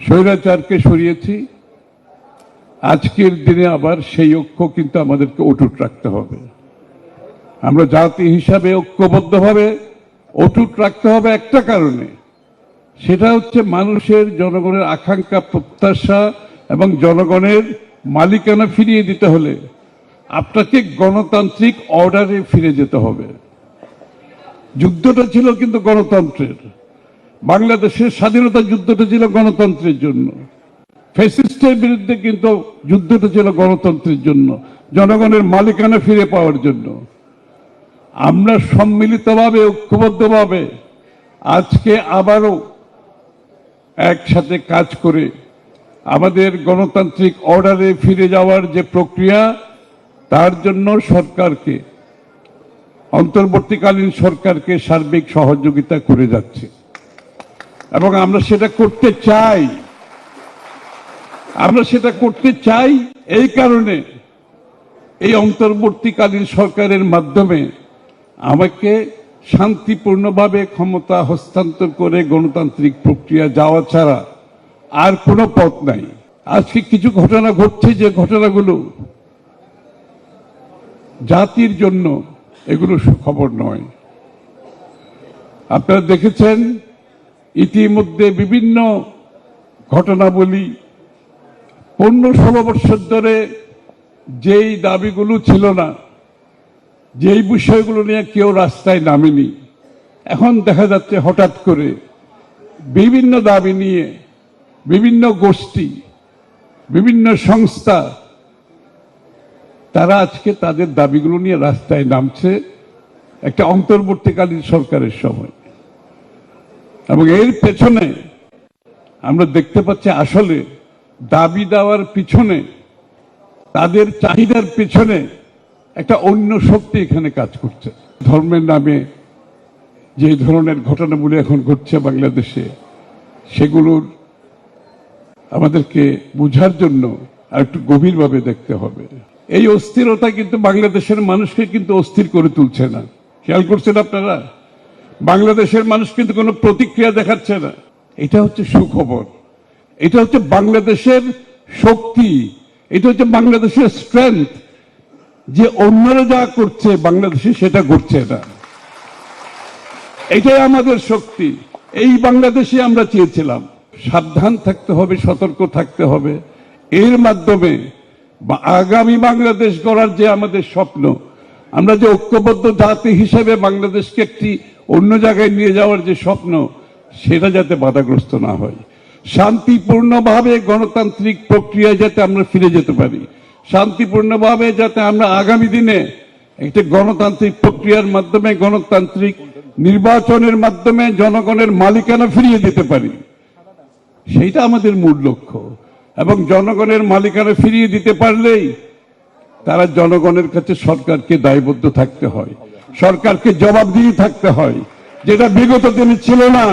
স্বৈরাচারকে সরিয়েছি। আজকের দিনে আবার সেই ঐক্য কিন্তু আমাদেরকে অটুট রাখতে হবে। আমরা জাতি হিসাবে ঐক্যবদ্ধভাবে অটুট রাখতে হবে একটা কারণে। সেটা হচ্ছে মানুষের, জনগণের আকাঙ্ক্ষা, প্রত্যাশা এবং জনগণের মালিকানা ফিরিয়ে দিতে হলে আপনাকে গণতান্ত্রিক অর্ডারে ফিরে যেতে হবে। যুদ্ধটা ছিল কিন্তু গণতন্ত্রের। বাংলাদেশের স্বাধীনতা যুদ্ধটা ছিল গণতন্ত্রের জন্য। ফ্যাসিস্টের বিরুদ্ধে কিন্তু যুদ্ধটা ছিল গণতন্ত্রের জন্য, জনগণের মালিকানা ফিরে পাওয়ার জন্য। আমরা সম্মিলিতভাবে, ঐক্যবদ্ধভাবে আজকে আবারও একসাথে কাজ করে আমাদের গণতান্ত্রিক অর্ডারে ফিরে যাওয়ার যে প্রক্রিয়া, তার জন্য সরকারকে, অন্তর্বর্তীকালীন সরকারকে সার্বিক সহযোগিতা করে যাচ্ছে। এবং আমরা সেটা করতে চাই। আমরা সেটা করতে চাই এই কারণে এই অন্তর্বর্তীকালীন সরকারের মাধ্যমে আমাকে শান্তিপূর্ণভাবে ক্ষমতা হস্তান্তর করে গণতান্ত্রিক প্রক্রিয়া যাওয়া ছাড়া আর কোনো পথ নাই। আজকে কিছু ঘটনা ঘটছে, যে ঘটনাগুলো জাতির জন্য এগুলো সুখবর নয়। আপনারা দেখেছেন ইতিমধ্যে বিভিন্ন ঘটনাবলী পনেরো ষোলো বছর ধরে যেই দাবিগুলো ছিল না, যেই বিষয়গুলো নিয়ে কেউ রাস্তায় নামেনি, এখন দেখা যাচ্ছে হঠাৎ করে বিভিন্ন দাবি নিয়ে বিভিন্ন গোষ্ঠী, বিভিন্ন সংস্থা তারা আজকে তাদের দাবিগুলো নিয়ে রাস্তায় নামছে একটা অন্তর্বর্তীকালীন সরকারের সময়। এবং এর পেছনে আমরা দেখতে পাচ্ছি আসলে দাবি দেওয়ার পিছনে, তাদের চাহিদার পিছনে একটা অন্য শক্তি এখানে কাজ করছে। ধর্মের নামে যে ধরনের ঘটনাগুলি এখন ঘটছে বাংলাদেশে, সেগুলোর আমাদেরকে বুঝার জন্য আর একটু গভীরভাবে দেখতে হবে। এই অস্থিরতা কিন্তু বাংলাদেশের মানুষকে কিন্তু অস্থির করে তুলছে না। খেয়াল করছেন আপনারা? বাংলাদেশের মানুষ কিন্তু কোনো প্রতিক্রিয়া দেখাচ্ছে না। এটা হচ্ছে সুখবর। এটা হচ্ছে বাংলাদেশের শক্তি। এটা হচ্ছে বাংলাদেশের স্ট্রেংথ যে অন্যরা যা করছে, বাংলাদেশে সেটা ঘটছে না। এটাই আমাদের শক্তি। এই বাংলাদেশে আমরা চেয়েছিলাম। সাবধান থাকতে হবে, সতর্ক থাকতে হবে। এর মাধ্যমে আগামী বাংলাদেশ গড়ার যে আমাদের স্বপ্ন, আমরা যে ঐক্যবদ্ধ জাতি হিসেবে বাংলাদেশকে একটি অন্য জায়গায় নিয়ে যাওয়ার যে স্বপ্ন, সেটা যাতে বাধাগ্রস্ত না হয়। শান্তিপূর্ণভাবে গণতান্ত্রিক প্রক্রিয়ায় যাতে আমরা ফিরে যেতে পারি। শান্তিপূর্ণভাবে যাতে আমরা আগামী দিনে একটি গণতান্ত্রিক প্রক্রিয়ার মাধ্যমে, গণতান্ত্রিক নির্বাচনের মাধ্যমে জনগণের মালিকানা ফিরিয়ে দিতে পারি। সেইটা আমাদের মূল লক্ষ্য। এবং জনগণের মালিকানা ফিরিয়ে দিতে পারলেই তারা জনগণের কাছে সরকারকে দায়বদ্ধ থাকতে হয়। সরকারকে জবাবদিহি থাকতে হয় যেটা বিগত দিনে ছিল না।